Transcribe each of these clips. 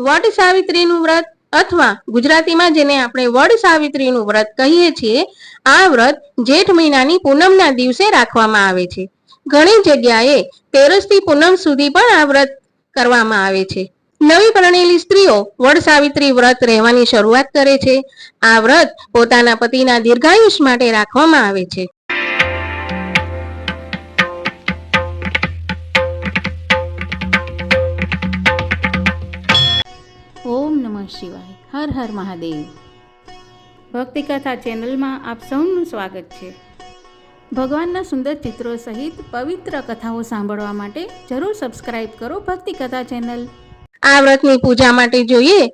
વટ સાવિત્રીનું વ્રત અથવા ગુજરાતીમાં જેને આપણે વડ સાવિત્રીનું વ્રત કહીએ છીએ, આ વ્રત જેઠ મહિનાની પૂનમના દિવસે રાખવામાં આવે છે. ઘણી જગ્યાએ તેરસથી પૂનમ સુધી પણ આ વ્રત કરવામાં આવે છે. નવી પરણેલી સ્ત્રીઓ વડ સાવિત્રી વ્રત રહેવાની શરૂઆત કરે છે. આ વ્રત પોતાના પતિના દીર્ઘાયુષ માટે રાખવામાં આવે છે. ઓમ નમઃ શિવાય. હર હર મહાદેવ. ભક્તિ કથા ચેનલમાં આપ સૌનું સ્વાગત છે. ભગવાનના સુંદર ચિત્રો સહિત પવિત્ર કથાઓ સાંભળવા માટે જરૂર સબસ્ક્રાઇબ કરો ભક્તિ કથા ચેનલ. આ વ્રતની પૂજા માટે જોઈએ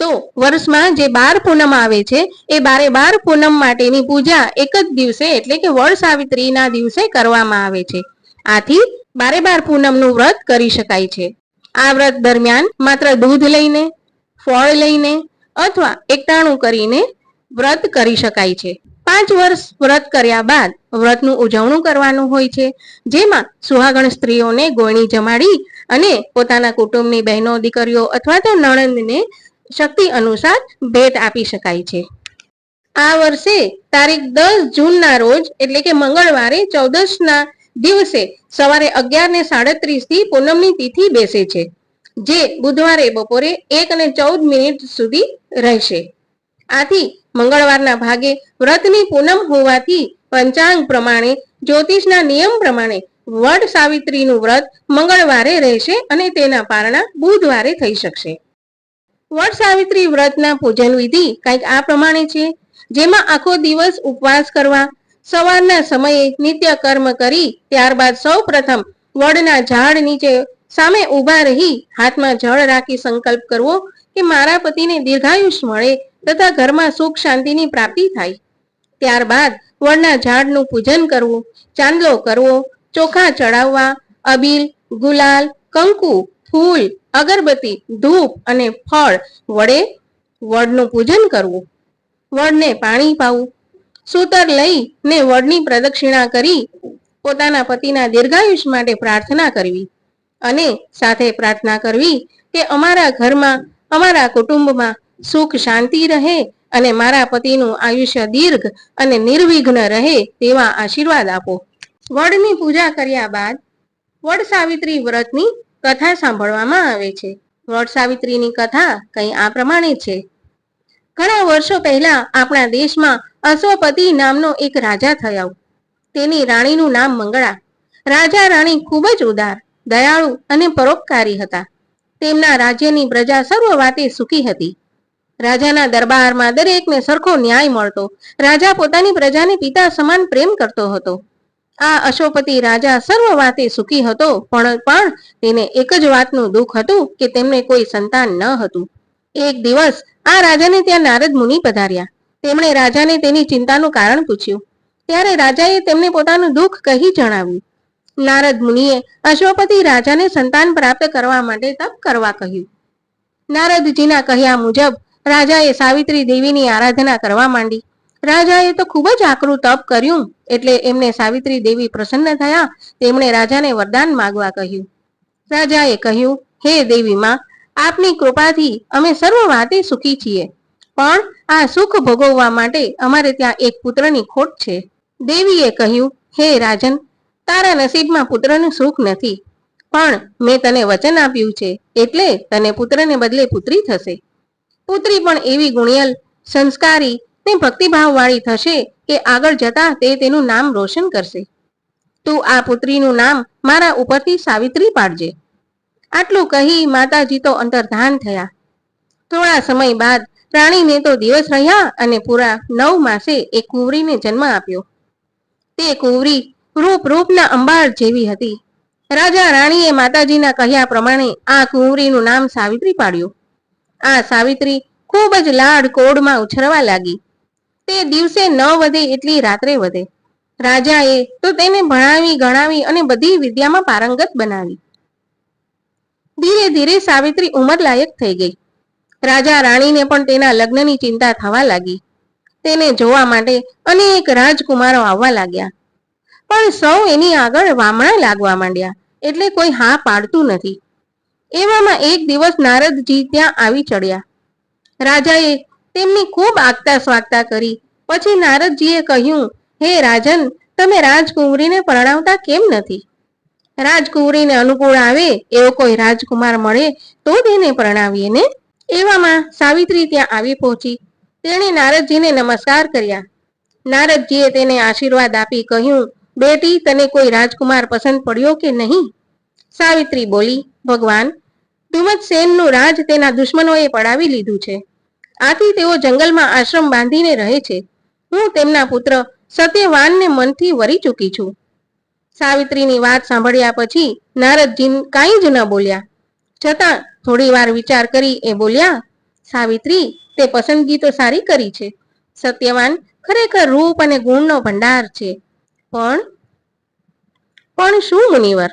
તો વર્ષમાં જે બાર પૂનમ આવે છે એ બારે બાર પૂનમ માટેની પૂજા એક જ દિવસે એટલે કે વડ સાવિત્રીના દિવસે કરવામાં આવે છે. આથી બારે બાર પૂનમનું વ્રત કરી શકાય છે. આ વ્રત દરમિયાન માત્ર દૂધ લઈને ફળ લઈને અથવા એકટાણું કરીને વ્રત કરી શકાય છે. પાંચ વર્ષ વ્રત કર્યા બાદ વ્રતનું ઉજવણું કરવાનું હોય છે. જેમાં સુહાગણ સ્ત્રીઓને ગોળણી જમાડી અને પોતાના કુટુંબની બહેનો, દીકરીઓ અથવા તો નણંદને શક્તિ અનુસાર ભેટ આપી શકાય છે. આ વર્ષે તારીખ દસ જૂનના રોજ, એટલે કે મંગળવારે ચૌદસના દિવસે સવારે અગિયાર ને સાડત્રીસથી પૂનમની તિથિ બેસે છે. જે બુધવારે બપોરે એક અને ચૌદ મિનિટ સુધી રહેશે. આથી મંગળવારના ભાગે વ્રતની પૂનમ હોવાથી પંચાંગ પ્રમાણે, જ્યોતિષના નિયમ પ્રમાણે વડ સાવિત્રીનું વ્રત મંગળવારે રહેશે અને તેના પારણા બુધવારે થઈ શકશે. વડ સાવિત્રી વ્રતના પૂજન વિધિ કંઈક આ પ્રમાણે છે. જેમાં આખો દિવસ ઉપવાસ કરવા, સવારના સમયે નિત્ય કર્મ કરી, ત્યારબાદ સૌ પ્રથમ વડના ઝાડ નીચે સામે ઊભા રહી હાથમાં જળ રાખી સંકલ્પ કરવો કે મારા પતિને દીર્ઘાયુષ મળે તથા ઘરમાં સુખ શાંતિની પ્રાપ્તિ થાય. ત્યારબાદ વડના ઝાડનું પૂજન કરવું, ચાંદલો કરવો, ચોખા ચડાવવા, અબીલ, ગુલાલ, કંકુ, ફૂલ, અગરબત્તી, ધૂપ અને ફળ વડે વડનું પૂજન કરવું. વડને પાણી પાવું, સૂતર લઈ ને વડની પ્રદક્ષિણા કરી પોતાના પતિના દીર્ઘાયુષ માટે પ્રાર્થના કરવી. અને સાથે પ્રાર્થના કરવી કે અમારા ઘરમાં, અમારા કુટુંબમાં સુખ શાંતિ રહે અને મારા પતિનું આયુષ્ય દીર્ઘ અને નિર્વિઘ્ન રહે તેવા આશીર્વાદ આપો. વડની પૂજા કર્યા બાદ વડ સાવિત્રી વ્રતની કથા સાંભળવામાં આવે છે. વડ સાવિત્રીની કથા કંઈ આ પ્રમાણે છે. ઘણા વર્ષો પહેલા આપણા દેશમાં અશ્વપતિ નામનો એક રાજા થયો. તેની રાણીનું નામ મંગળા. રાજા રાણી ખૂબ જ ઉદાર. દયાળુ અને પરોપકારી હતા. તેમના રાજ્યની પ્રજા સર્વ વાતે સુખી હતી. રાજાના દરબારમાં દરેકને સરખો ન્યાય મળતો. રાજા પોતાની પ્રજાને પિતા સમાન પ્રેમ કરતો હતો. આ અશોપતિ રાજા સર્વ વાતે સુખી હતો, પણ પણ તેને એક જ વાતનું દુઃખ હતું કે તેમને કોઈ સંતાન ન હતું. એક દિવસ આ રાજાને ત્યાં નારદ મુનિ પધાર્યા. તેમણે રાજાને તેની ચિંતાનું કારણ પૂછ્યું. ત્યારે રાજાએ તેમને પોતાનું દુઃખ કહી જણાવ્યું. નારદ મુનિએ અશ્વપતિ રાજાને સંતાન પ્રાપ્ત કરવા માટે તપ કરવા કહ્યું. નારદજીના કહ્યા મુજબ રાજાએ સાવિત્રી દેવીની આરાધના કરવા માંડી. રાજાએ તો ખૂબ જ આકરું તપ કર્યું, એટલે એમને સાવિત્રી દેવી પ્રસન્ન થયા, તેમણે રાજાને વરદાન માગવા કહ્યું. રાજાએ કહ્યું, હે દેવીમાં આપની કૃપાથી અમે સર્વ વાતે સુખી છીએ, પણ આ સુખ ભોગવવા માટે અમારે ત્યાં એક પુત્રની ખોટ છે. દેવીએ કહ્યું, હે રાજન તારા નસીબમાં પુત્રનું સુખ નથી. પણ મેં તને વચન આપ્યું છે, એટલે તને પુત્રને બદલે પુત્રી થશે. પુત્રી પણ એવી ગુણિયલ, સંસ્કારી ને ભક્તિભાવવાળી થશે કે આગળ જતા તે તેનું નામ રોશન કરશે. તું આ પુત્રીનું નામ મારા ઉપરથી સાવિત્રી પાડજે. આટલું કહી માતાજી તો અંતર્ધાન થયા. થોડા સમય બાદ રાણીને તો દિવસ રહ્યા અને પૂરા નવ માસે એ કુંવરીને જન્મ આપ્યો. તે કુંવરી રૂપ રૂપના અંબાળ જેવી હતી. રાજા રાણીએ માતાજીના કહ્યા પ્રમાણે આ કુંવરીનું નામ સાવિત્રી પાડ્યું. આ સાવિત્રી ખૂબ જ લાડ કોડમાં ઉછરવા લાગી. તે દિવસે ન વધે એટલી રાત્રે વધે. રાજાએ તો તેને ભણાવી, ગણાવી અને બધી વિદ્યામાં પારંગત બનાવી. ધીરે ધીરે સાવિત્રી ઉંમર લાયક થઈ ગઈ. રાજા રાણીને પણ તેના લગ્નની ચિંતા થવા લાગી. તેને જોવા માટે અનેક રાજકુમારો આવવા લાગ્યા. પણ સૌ એની આગળ વામણા લાગવા માંડ્યા. એટલે કોઈ હા પાડતું નથી. એવામાં એક દિવસ નારદજી ત્યાં આવી ચડ્યા. રાજાએ તેમની ખૂબ આગતા સ્વાગતા કરી. પછી નારદજીએ કહ્યું, હે રાજન, તમે રાજકુંવરીને પરણાવતા કેમ નથી? રાજકુંવરીને અનુકૂળ આવે, એવો કોઈ રાજકુમાર મળે, તો તેને પરણાવીએ ને? એવામાં સાવિત્રી ત્યાં આવી પહોંચી. તેણે નારદજીને નમસ્કાર કર્યા. નારદજીએ તેને આશીર્વાદ આપી કહ્યું બેટી, તને કોઈ રાજકુમાર પસંદ પડ્યો કે નહીં? સાવિત્રી બોલી, ભગવાન ધુમ્મતસેનનું રાજ તેના દુશ્મનોએ પડાવી લીધું છે. આથી તેઓ જંગલમાં આશ્રમ બાંધીને રહે છે. હું તેમના પુત્ર સત્યવાનને મનથી વરી ચૂકી છું. સાવિત્રીની વાત સાંભળ્યા પછી નારદજી કાંઈ જ ન બોલ્યા. છતાં થોડી વાર વિચાર કરી એ બોલ્યા, સાવિત્રી, તે પસંદગી તો સારી કરી છે. સત્યવાન ખરેખર રૂપ અને ગુણનો ભંડાર છે. પણ પણ શું મુનિવર?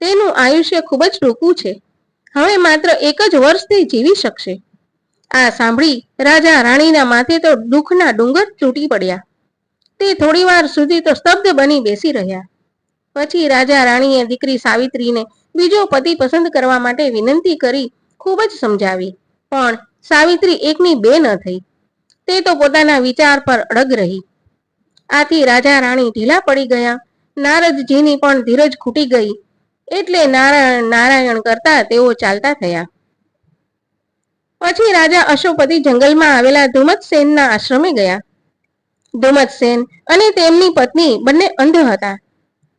તેનું આયુષ્ય ખૂબ જ ટૂંકું છે. હવે માત્ર એક જ વર્ષ તે જીવી શકશે. આ સાંભળી રાજા રાણીના માથે તો દુઃખના ડુંગર તૂટી પડ્યા. તે થોડી વાર સુધી તો સ્તબ્ધ બની બેસી રહ્યા. પછી રાજા રાણીએ દીકરી સાવિત્રીને બીજો પતિ પસંદ કરવા માટે વિનંતી કરી, ખૂબ જ સમજાવી. પણ સાવિત્રી એકની બે ન થઈ. તે તો પોતાના વિચાર પર અડગ રહી. આથી રાજા રાણી ઢીલા પડી ગયા. નારદજીની પણ ધીરજ ખૂટી ગઈ. એટલે નારાયણ નારાયણ કરતા તેઓ ચાલતા થયા. પછી રાજા અશોપતિ જંગલમાં આવેલા ધુમતસેનના આશ્રમે ગયા. ધુમતસેન અને તેમની પત્ની બંને અંધ હતા.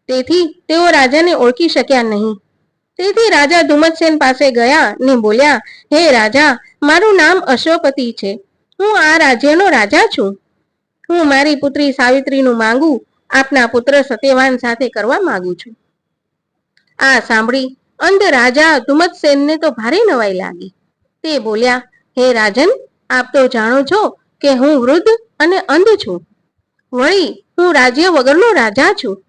તેથી તેઓ રાજાને ઓળખી શક્યા નહીં. તેથી રાજા ધુમતસેન પાસે ગયા ને બોલ્યા, હે રાજા, મારું નામ અશોપતિ છે. હું આ રાજ્યનો રાજા છું. હું મારી પુત્રી સાવિત્રીનું માંગુ આપના પુત્ર સત્યવાન સાથે કરવા માંગુ છું. આ સાંભળી અંધ રાજા ધુમ્મતસેનને તો ભારે નવાઈ લાગી. તે બોલ્યા, હે રાજન, આપ તો જાણો છો કે હું વૃદ્ધ અને અંધ છું. વળી હું રાજ્ય વગરનો રાજા છું.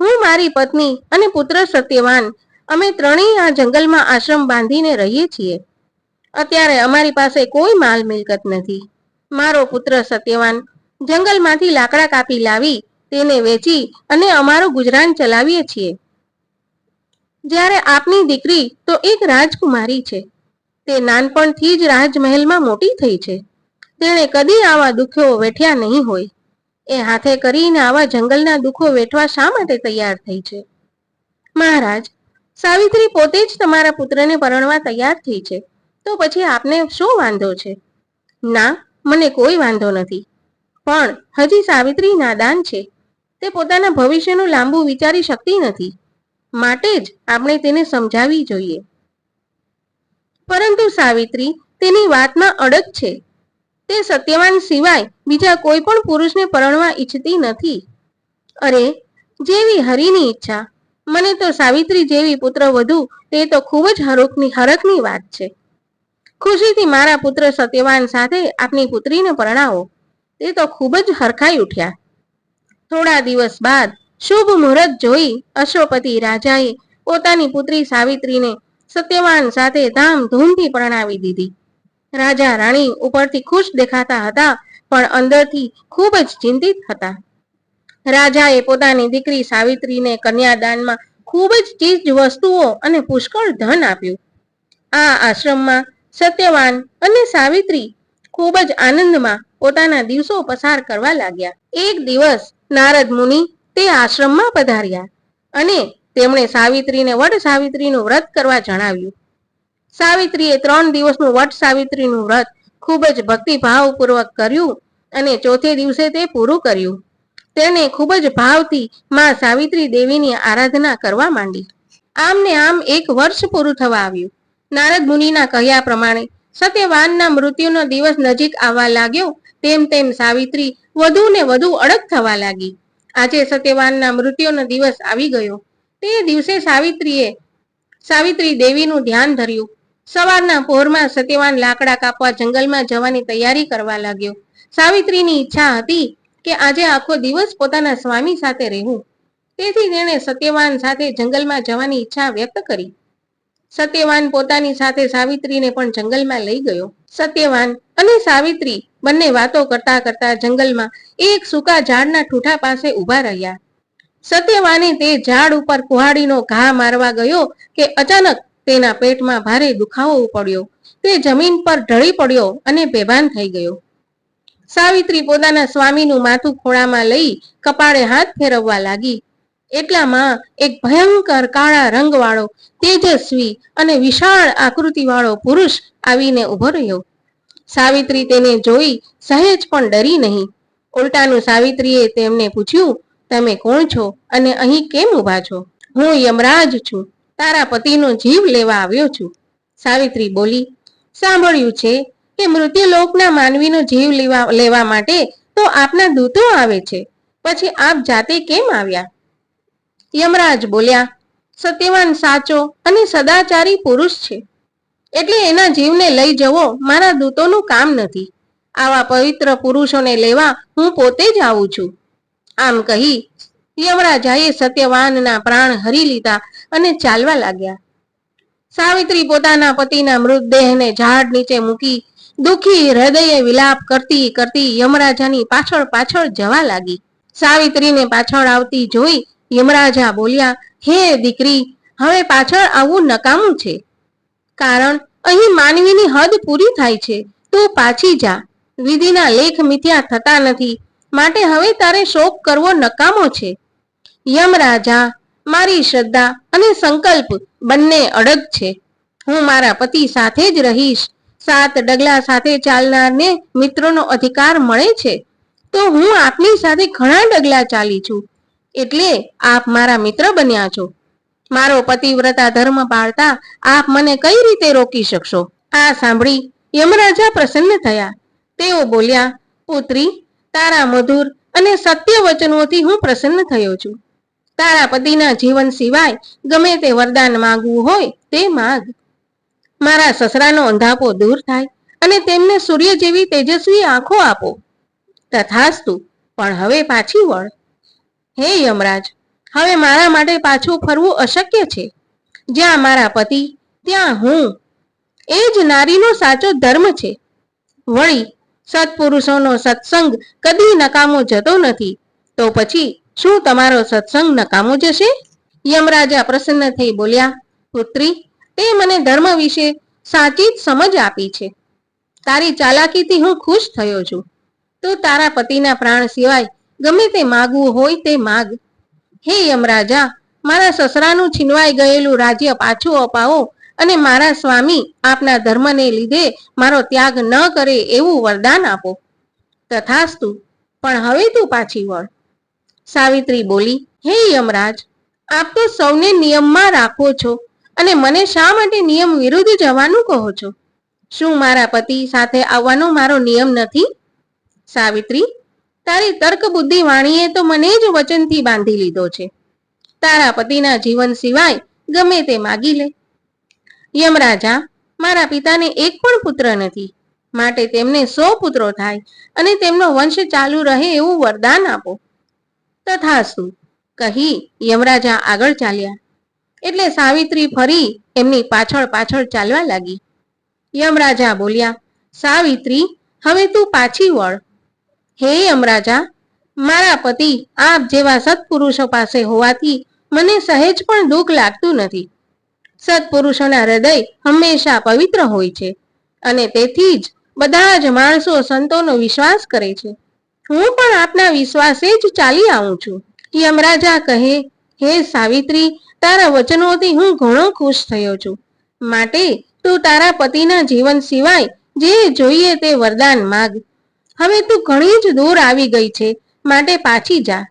હું મારી પત્ની અને પુત્ર સત્યવાન, અમે ત્રણેય આ જંગલમાં આશ્રમ બાંધીને રહીએ છીએ. અત્યારે અમારી પાસે કોઈ માલ મિલકત નથી. મારો પુત્ર સત્યવાન જંગલમાંથી લાકડા કાપી લાવી, તેને વેચી અને અમારું ગુજરાન ચલાવીએ છીએ. જ્યારે આપની દીકરી તો એક રાજકુમારી છે. તે નાનપણથી જ રાજમહેલમાં મોટી થઈ છે. તેણે કદી આવા દુઃખો વેઠ્યા નહીં હોય. એ હાથે કરીને આવા જંગલના દુઃખો વેઠવા શા માટે તૈયાર થઈ છે? મહારાજ, સાવિત્રી પોતે જ તમારા પુત્રને પરણવા તૈયાર થઈ છે. તો પછી આપને શું વાંધો છે? ના, મને કોઈ વાંધો નથી. પણ હજી સાવિત્રી નાદાન છે. તે પોતાના ભવિષ્યનું લાંબુ વિચારી શકતી નથી. માટે જ આપણે તેને સમજાવવી જોઈએ. પરંતુ સાવિત્રી તેની વાતમાં અડગ છે. તે સત્યવાન સિવાય બીજા કોઈ પણ પુરુષને પરણવા ઈચ્છતી નથી. અરે, જેવી હરિની ઈચ્છા. મને તો સાવિત્રી જેવી પુત્ર વધુ તે તો ખૂબ જ હરખની હરખની વાત છે. ખુશીથી મારા પુત્ર સત્યવાન સાથે આપની પુત્રીને પરણાવો. તે તો ખૂબ જ હરખાઈ ઉઠ્યા. થોડા દિવસ બાદ શુભ મુહૂર્ત જોઈ અશોપતિ રાજાએ પોતાની પુત્રી સાવિત્રીને સત્યવાન સાથે ધામધૂમથી પરણાવી દીધી. રાજા રાણી ઉપરથી ખુશ દેખાતા હતા, પણ અંદરથી ખૂબ જ ચિંતિત હતા. રાજાએ પોતાની દીકરી સાવિત્રીને કન્યાદાનમાં ખૂબ જ ચીજ વસ્તુઓ અને પુષ્કળ ધન આપ્યું. આ આશ્રમમાં સત્યવાન અને સાવિત્રી ખૂબ જ આનંદમાં પોતાના દિવસો પસાર કરવા લાગ્યા. એક દિવસ નારદ મુનિ તે આશ્રમમાં પધાર્યા અને તેમણે સાવિત્રીને વટ સાવિત્રીનું વ્રત કરવા જણાવ્યું. સાવિત્રીએ ત્રણ દિવસનું વટ સાવિત્રીનું વ્રત ખૂબ જ ભક્તિભાવપૂર્વક કર્યું અને ચોથે દિવસે તે પૂરું કર્યું. તેને ખૂબ જ ભાવથી માં સાવિત્રી દેવીની આરાધના કરવા માંડી. આમને આમ એક વર્ષ પૂરું થવા આવ્યું. નારદ મુનિના કહ્યા પ્રમાણે સત્યવાનના મૃત્યુનો દિવસ નજીક આવવા લાગ્યો, તેમ તેમ સાવિત્રી વધુ ને વધુ અડગ થવા લાગી. આજે સત્યવાનના મૃત્યુનો દિવસ આવી ગયો. તે દિવસે સાવિત્રીએ સાવિત્રી દેવીનું ધ્યાન ધર્યું. સવારના પહોરમાં સત્યવાન લાકડા કાપવા જંગલમાં જવાની તૈયારી કરવા લાગ્યો. સાવિત્રીની ઈચ્છા હતી કે આજે આખો દિવસ પોતાના સ્વામી સાથે રહેવું. તેથી તેણે સત્યવાન સાથે જંગલમાં જવાની ઈચ્છા વ્યક્ત કરી. સત્યવાન પોતાની સાથે સાવિત્રીને પણ જંગલમાં લઈ ગયો. સત્યવાન અને સાવિત્રી બંને વાતો કરતા કરતા જંગલમાં એક સૂકા ઝાડના ઠૂઠા પાસે ઊભા રહ્યા. સત્યવાને તે ઝાડ ઉપર કુહાડીનો ઘા મારવા ગયો કે અચાનક તેના પેટમાં ભારે દુખાવો પડ્યો તે જમીન પર ઢળી પડ્યો અને બેભાન થઈ ગયો. સાવિત્રી પોતાના સ્વામીનું માથું ખોળામાં લઈ કપાળે હાથ ફેરવવા લાગી. એટલામાં એક ભયંકર કાળા રંગવાળો, તેજસ્વી અને વિશાળ આકૃતિવાળો પુરુષ આવીને ઊભો રહ્યો. સાવિત્રી તેને જોઈ સહેજ પણ ડરી નહીં. ઉલટાનું સાવિત્રીએ તેમને પૂછ્યું, તમે કોણ છો અને અહીં કેમ ઊભા છો? હું યમરાજ છું. તારા પતિનો જીવ લેવા આવ્યો છું. સાવિત્રી બોલી, સાંભળ્યું છે કે મૃત્યુલોકના માનવીનો જીવ લેવા લેવા માટે તો આપના દૂતો આવે છે. પછી આપ જાતે કેમ આવ્યા? યમરાજ બોલ્યા સત્યવાન સાચો અને સદાચારી પુરુષ છે. એટલે એના જીવને લઈ જવો મારા દૂતોનું કામ નથી. આવા પવિત્ર પુરુષોને લેવા હું પોતે જ આવું છું. આમ કહી, યમરાજાએ સત્યવાનના પ્રાણ હરી લીધા અને ચાલવા લાગ્યા. સાવિત્રી પોતાના પતિના મૃતદેહને ઝાડ નીચે મૂકી દુખી હૃદયે વિલાપ કરતી કરતી યમરાજાની પાછળ પાછળ જવા લાગી. સાવિત્રીને પાછળ આવતી જોઈ યમરાજા બોલ્યા, હે દીકરી, હવે પાછળ આવવું નકામું છે? કારણ અહીં માનવીની હદ પૂરી થાય છે. તું પાછી જા. વિધિના લેખ મિથ્યા થતા નથી. માટે હવે તારે શોક કરવો નકામો છે. યમરાજા, મારી શ્રદ્ધા અને સંકલ્પ બંને અડગ છે. હું મારા પતિ સાથે જ રહીશ. સાત ડગલા સાથે ચાલનારને મિત્રોનો અધિકાર મળે છે. તો હું આપની સાથે ઘણા ડગલા ચાલી છું. એટલે આપ મારા મિત્ર બન્યા છો. મારો પતિવ્રતા ધર્મ પાળતા આપ મને કઈ રીતે રોકી શકશો? આ સાંભળી યમરાજા પ્રસન્ન થયા. તેઓ બોલ્યા, પુત્રી, તારા મધુર અને સત્ય વચનોથી હું પ્રસન્ન થયો છું. તારા પતિના જીવન સિવાય ગમે તે વરદાન માંગવું હોય તે માગ. મારા સસરાનો અંધાપો દૂર થાય અને તેમને સૂર્ય જેવી તેજસ્વી આંખો આપો. તથાસ્તુ, પણ હવે પાછી વળ. હે યમરાજ, હવે મારા માટે પાછું ફરવું અશક્ય છે. જ્યાં મારા પતિ, ત્યાં હું. એ જ નારીનો સાચો ધર્મ છે. વળી, સત્પુરુષોનો સત્સંગ કદી નકામો જતો નથી. તો પછી શું તમારો સત્સંગ નકામો જશે? યમરાજા પ્રસન્ન થઈ બોલ્યા, પુત્રી, તે મને ધર્મ વિશે સાચી જ સમજ આપી છે. તારી ચાલાકીથી હું ખુશ થયો છું. તું તારા પતિના પ્રાણ સિવાય ગમે તે માગવું હોય તે માગ. હે યમરાજા, મારા સસરાનું છીનવાઈ ગયેલું રાજ્ય પાછું અપાવો અને મારા સ્વામી આપના ધર્મને લીધે મારો ત્યાગ ન કરે એવું વરદાન આપો. તથાસ્તુ, પણ હવે તું પાછી વળ. સાવિત્રી બોલી, હે યમરાજ, આપ તો સૌને નિયમમાં રાખો છો અને મને શા માટે નિયમ વિરુદ્ધ જવાનું કહો છો? શું મારા પતિ સાથે આવવાનો મારો નિયમ નથી? સાવિત્રી તારી તર્ક બુદ્ધિ વાણીએ તો મને જ વચનથી બાંધી લીધો છે. તારા પતિના જીવન સિવાય ગમે તે માગી લે. યમરાજા, મારા પિતાને એક પણ પુત્ર નથી. માટે તેમને સો પુત્રો થાય અને તેમનો વંશ ચાલુ રહે એવું વરદાન આપો. તથાસ્તુ, કહી યમરાજા આગળ ચાલ્યા. એટલે સાવિત્રી ફરી એમની પાછળ પાછળ ચાલવા લાગી. યમરાજા બોલ્યા, સાવિત્રી, હવે તું પાછી વળ. હે યમરાજા, મારા પતિ આપ જેવા સત્પુરુષો પાસે હોવાથી મને સહેજ પણ દુઃખ લાગતું નથી. સત્પુરુષોના હૃદય હંમેશા પવિત્ર હોય છે અને તેથી જ બધા જ માણસો સંતોનો વિશ્વાસ કરે છે. હું પણ આપના વિશ્વાસે જ ચાલી આવું છું. યમરાજા કહે, હે સાવિત્રી, તારા વચનોથી હું ઘણો ખુશ થયો છું. માટે તું તારા પતિના જીવન સિવાય જે જોઈએ તે વરદાન માગ. હવે તું ઘણી જ દૂર આવી ગઈ છે, માટે પાછી જા.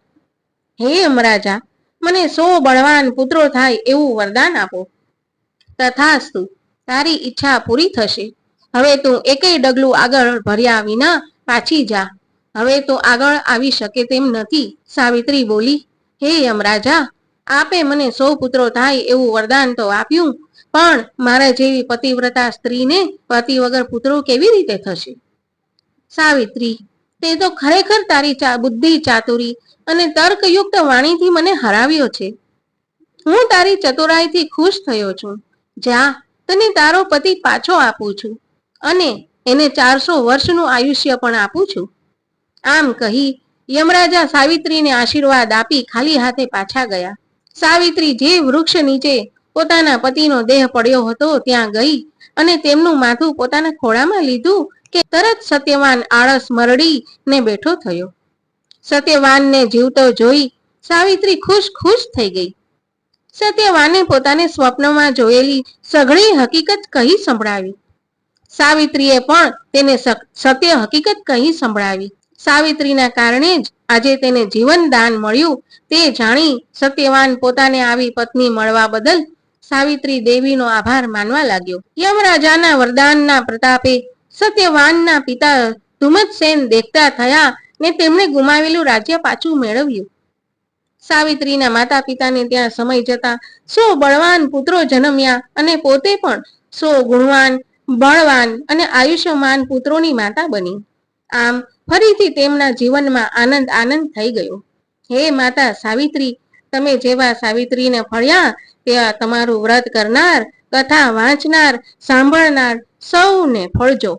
હે અમરાજા, મને સો બળવાન પુત્રો થાય એવું વરદાન આપો. તથાસ્તુ, તારી ઈચ્છા પૂરી થશે. હવે તું એકેય ડગલું આગળ ભર્યા વિના પાછી જા. હવે તો આગળ આવી શકે તેમ નથી, સાવિત્રી બોલી. હે યમરાજા આપે મને સો પુત્રો થાય એવું વરદાન તો આપ્યું, પણ મારા જેવી પતિવ્રતા સ્ત્રીને પતિ વગર પુત્રો કેવી રીતે થશે? સાવિત્રી, તે તો ખરેખર તારી બુદ્ધિ ચાતુરી અને તર્કયુક્ત વાણીથી મને હરાવ્યો છે. હું તારી ચતુરાઈથી ખુશ થયો છું. જા, તને તારો પતિ પાછો આપું છું અને એને ચારસો વર્ષનું આયુષ્ય પણ આપું છું. આમ કહી યમરાજા સાવિત્રીને આશીર્વાદ આપી ખાલી હાથે પાછા ગયા. સાવિત્રી જે વૃક્ષ નીચે પોતાના પતિનો દેહ પડ્યો હતો ત્યાં ગઈ અને તેમનું માથું પોતાના ખોળામાં લીધું કે તરત સત્યવાન આળસ મરડી ને બેઠો થયો. સત્યવાનને જીવતો જોઈ સાવિત્રી ખુશ ખુશ થઈ ગઈ. સત્યવાને પોતાને સ્વપ્નમાં જોયેલી સઘળી હકીકત કહી સંભળાવી. સાવિત્રીએ પણ તેને સત્ય હકીકત કહી સંભળાવી. સાવિત્રીના કારણે જ આજે તેને જીવન દાન મળ્યું તે જાણી સત્યવાન પોતાને આવી પત્ની મળવા બદલ સાવિત્રી દેવીનો આભાર માનવા લાગ્યો. યમરાજાના વરદાનના પ્રતાપે સત્યવાનના પિતા ધુમતસેન દેખતા થયા ને તેમણે ગુમાવેલું રાજ્ય પાછું મેળવ્યું. સાવિત્રીના માતા પિતાને ત્યાં સમય જતા સો બળવાન પુત્રો જન્મ્યા અને પોતે પણ સો ગુણવાન, બળવાન અને આયુષ્યમાન પુત્રોની માતા બની. આમ ફરીથી તેમના જીવનમાં આનંદ આનંદ થઈ ગયો. હે માતા સાવિત્રી, તમે જેવા સાવિત્રીને ફળ્યા, તેવા તમારું વ્રત કરનાર, કથા વાંચનાર, સાંભળનાર સૌને ફળજો.